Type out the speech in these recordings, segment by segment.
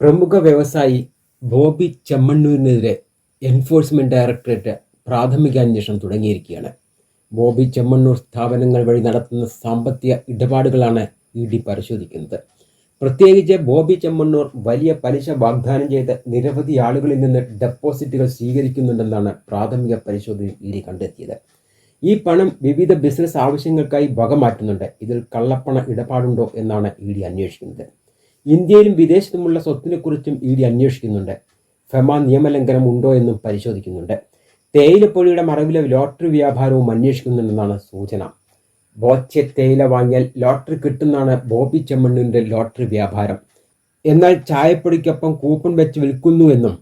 പ്രമുഖ വ്യവസായി Bobby ചെമ്മണ്ണൂരിനെതിരെ enforcement directorate പ്രാഥമിക അന്വേഷണം തുടങ്ങിയിരിക്കുകയാണ്. ബോബി ചെമ്മണ്ണൂർ സ്ഥാപനങ്ങൾ വഴി നടത്തുന്ന സാമ്പത്തിക ഇടപാടുകളാണ് ഇ ഡി പരിശോധിക്കുന്നത്. പ്രത്യേകിച്ച് ബോബി ചെമ്മണ്ണൂർ വലിയ പലിശ വാഗ്ദാനം ചെയ്ത് നിരവധി ആളുകളിൽ നിന്ന് ഡെപ്പോസിറ്റുകൾ സ്വീകരിക്കുന്നുണ്ടെന്നാണ് പ്രാഥമിക പരിശോധനയിൽ ഇ ഡി കണ്ടെത്തിയത്. ഈ പണം വിവിധ ബിസിനസ് ആവശ്യങ്ങൾക്കായി വകമാറ്റുന്നുണ്ട്. ഇതിൽ കള്ളപ്പണ ഇടപാടുണ്ടോ എന്നാണ് ഇ ഡി അന്വേഷിക്കുന്നത്. ഇന്ത്യയിലും വിദേശത്തുമുള്ള സ്വത്തിനെക്കുറിച്ചും ഇ ഡി അന്വേഷിക്കുന്നുണ്ട്. ഫെമ നിയമലംഘനം ഉണ്ടോ എന്നും പരിശോധിക്കുന്നുണ്ട്. തേയിലപ്പൊഴിയുടെ മറവിലെ ലോട്ടറി വ്യാപാരവും അന്വേഷിക്കുന്നുണ്ടെന്നാണ് സൂചന. ബോച്ചെ തേയില വാങ്ങിയാൽ ലോട്ടറി കിട്ടുന്നതാണ് ബോബി ചെമ്മണ്ണിന്റെ ലോട്ടറി വ്യാപാരം. എന്നാൽ ചായപ്പൊടിക്കൊപ്പം കൂപ്പൺ വെച്ച് വിൽക്കുന്നുവെന്നും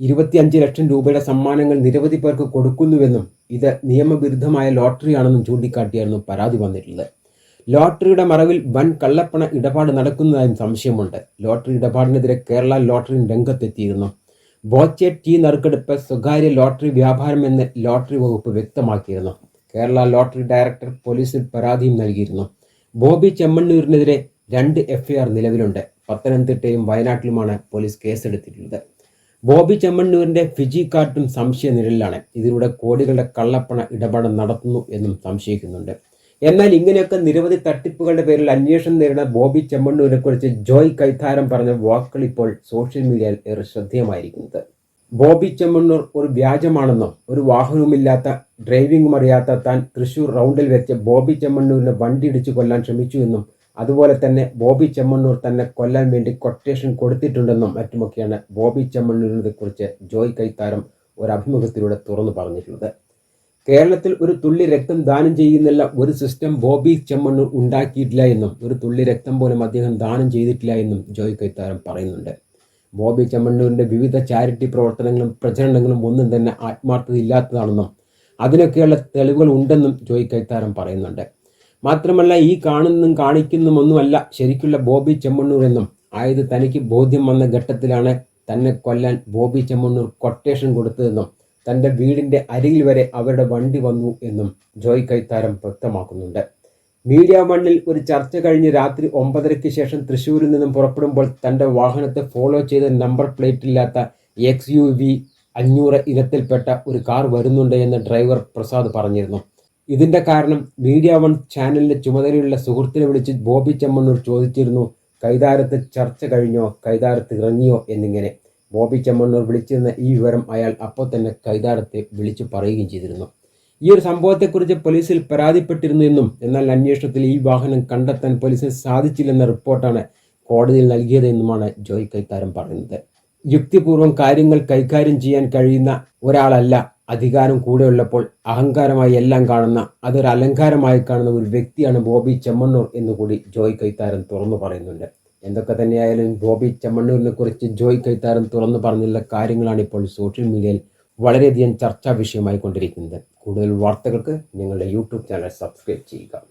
ഇരുപത്തിയഞ്ച് ലക്ഷം രൂപയുടെ സമ്മാനങ്ങൾ നിരവധി പേർക്ക് കൊടുക്കുന്നുവെന്നും ഇത് നിയമവിരുദ്ധമായ ലോട്ടറിയാണെന്നും ചൂണ്ടിക്കാട്ടിയായിരുന്നു പരാതി വന്നിട്ടുള്ളത്. ലോട്ടറിയുടെ മറവിൽ വൻ കള്ളപ്പണ ഇടപാട് നടക്കുന്നതായും സംശയമുണ്ട്. ലോട്ടറി ഇടപാടിനെതിരെ കേരള ലോട്ടറി രംഗത്തെത്തിയിരുന്നു. ബോച്ചെ ടീ നറുക്കെടുപ്പ് സ്വകാര്യ ലോട്ടറി വ്യാപാരമെന്ന് ലോട്ടറി വകുപ്പ് വ്യക്തമാക്കിയിരുന്നു. കേരള ലോട്ടറി ഡയറക്ടർ പോലീസിൽ പരാതിയും നൽകിയിരുന്നു. ബോബി ചെമ്മണ്ണൂരിനെതിരെ രണ്ട് എഫ്ഐആർ നിലവിലുണ്ട്. പത്തനംതിട്ടയും വയനാട്ടിലുമാണ് പോലീസ് കേസെടുത്തിട്ടുള്ളത്. ബോബി ചെമ്മണ്ണൂരിന്റെ ഫിജി കാർട്ടും സംശയ നിഴലിലാണ് ഇതിലൂടെ കോടികളുടെ കള്ളപ്പണ ഇടപാട് നടത്തുന്നു എന്നും സംശയിക്കുന്നുണ്ട്. എന്നാൽ ഇങ്ങനെയൊക്കെ നിരവധി തട്ടിപ്പുകളുടെ പേരിൽ അന്വേഷണം നേരിടുന്ന ബോബി ചെമ്മണ്ണൂരിനെ കുറിച്ച് ജോയ് കൈത്താരം പറഞ്ഞ വാക്കുകൾ ഇപ്പോൾ സോഷ്യൽ മീഡിയയിൽ ഏറെ ശ്രദ്ധേയമായിരിക്കുന്നത്. ബോബി ചെമ്മണ്ണൂർ ഒരു വ്യാജമാണെന്നോ ഒരു വാഹനവുമില്ലാത്ത ഡ്രൈവിംഗും അറിയാത്ത താൻ തൃശൂർ റൗണ്ടിൽ വെച്ച് ബോബി ചെമ്മണ്ണൂരിനെ വണ്ടി ഇടിച്ചു കൊല്ലാൻ ശ്രമിച്ചു എന്നും അതുപോലെ തന്നെ ബോബി ചെമ്മണ്ണൂർ തന്നെ കൊല്ലാൻ വേണ്ടി കൊട്ടേഷൻ കൊടുത്തിട്ടുണ്ടെന്നും മറ്റുമൊക്കെയാണ് ബോബി ചെമ്മണ്ണൂരിനെ കുറിച്ച് ജോയ് കൈത്താരം ഒരു അഭിമുഖത്തിലൂടെ തുറന്നു പറഞ്ഞിട്ടുള്ളത്. കേരളത്തിൽ ഒരു തുള്ളി രക്തം ദാനം ചെയ്യുന്നില്ല. ഒരു സിസ്റ്റം ബോബി ചെമ്മണ്ണൂർ ഉണ്ടാക്കിയിട്ടില്ല എന്നും ഒരു തുള്ളി രക്തം പോലും അദ്ദേഹം ദാനം ചെയ്തിട്ടില്ല എന്നും ജോയ് കൈത്താരം പറയുന്നുണ്ട്. ബോബി ചെമ്മണ്ണൂരിന്റെ വിവിധ ചാരിറ്റി പ്രവർത്തനങ്ങളും പ്രചരണങ്ങളും ഒന്നും തന്നെ ആത്മാർത്ഥത ഇല്ലാത്തതാണെന്നും അതിനൊക്കെയുള്ള തെളിവുകൾ ഉണ്ടെന്നും ജോയ് കൈത്താരം പറയുന്നുണ്ട്. മാത്രമല്ല ഈ കാണുന്നതും കാണിക്കുന്നുമൊന്നുമല്ല ശരിക്കുള്ള ബോബി ചെമ്മണ്ണൂർ എന്നും. ആയത് തനിക്ക് ബോധ്യം വന്ന ഘട്ടത്തിലാണ് തന്നെ കൊല്ലാൻ ബോബി ചെമ്മണ്ണൂർ കൊട്ടേഷൻ കൊടുത്തതെന്നും തന്റെ വീടിന്റെ അരികിൽ വരെ അവരുടെ വണ്ടി വന്നു എന്നും ജോയ് കൈത്താരം വ്യക്തമാക്കുന്നുണ്ട്. മീഡിയ മണ്ണിൽ ഒരു ചർച്ച കഴിഞ്ഞ് രാത്രി ഒമ്പതരയ്ക്ക് ശേഷം തൃശ്ശൂരിൽ നിന്നും പുറപ്പെടുമ്പോൾ തന്റെ വാഹനത്തെ ഫോളോ ചെയ്ത നമ്പർ പ്ലേറ്റ് ഇല്ലാത്ത എക്സ് യു വി അഞ്ഞൂറ് ഇനത്തിൽപ്പെട്ട ഒരു കാർ വരുന്നുണ്ട് എന്ന് ഡ്രൈവർ പ്രസാദ് പറഞ്ഞിരുന്നു. ഇതിന്റെ കാരണം മീഡിയ വൺ ചാനലിന്റെ ചുമതലയുള്ള സുഹൃത്തിനെ വിളിച്ച് ബോബി ചെമ്മണ്ണൂർ ചോദിച്ചിരുന്നു കൈതാരത്ത് ചർച്ച കഴിഞ്ഞോ? കൈതാരത്ത് ഇറങ്ങിയോ? എന്നിങ്ങനെ. ബോബി വിളിച്ചിരുന്ന ഈ വിവരം അയാൾ അപ്പോൾ തന്നെ കൈതാടത്തെ വിളിച്ചു പറയുകയും ചെയ്തിരുന്നു. ഈ ഒരു സംഭവത്തെക്കുറിച്ച് പോലീസിൽ പരാതിപ്പെട്ടിരുന്നു എന്നും എന്നാൽ അന്വേഷണത്തിൽ ഈ വാഹനം കണ്ടെത്താൻ പോലീസിന് സാധിച്ചില്ലെന്ന റിപ്പോർട്ടാണ് കോടതിയിൽ നൽകിയതെന്നുമാണ് ജോയ് കൈത്താരം പറയുന്നത്. യുക്തിപൂർവം കാര്യങ്ങൾ കൈകാര്യം ചെയ്യാൻ കഴിയുന്ന ഒരാളല്ല അധികാരം കൂടെ ഉള്ളപ്പോൾ അഹങ്കാരമായി എല്ലാം കാണുന്ന അതൊരു അലങ്കാരമായി കാണുന്ന ഒരു വ്യക്തിയാണ് ബോബി ചെമ്മണ്ണൂർ എന്നുകൂടി ജോയ് കൈത്താരൻ തുറന്നു പറയുന്നുണ്ട്. എന്തൊക്കെ തന്നെയായാലും ബോബി ചെമ്മണ്ണൂരിനെ കുറിച്ച് ജോയ് കൈത്താരം തുറന്നു പറഞ്ഞുള്ള കാര്യങ്ങളാണ് ഇപ്പോൾ സോഷ്യൽ മീഡിയയിൽ വളരെയധികം ചർച്ചാ വിഷയമായി കൊണ്ടിരിക്കുന്നത്. കൂടുതൽ വാർത്തകൾക്ക് നിങ്ങളുടെ യൂട്യൂബ് ചാനൽ സബ്സ്ക്രൈബ് ചെയ്യുക.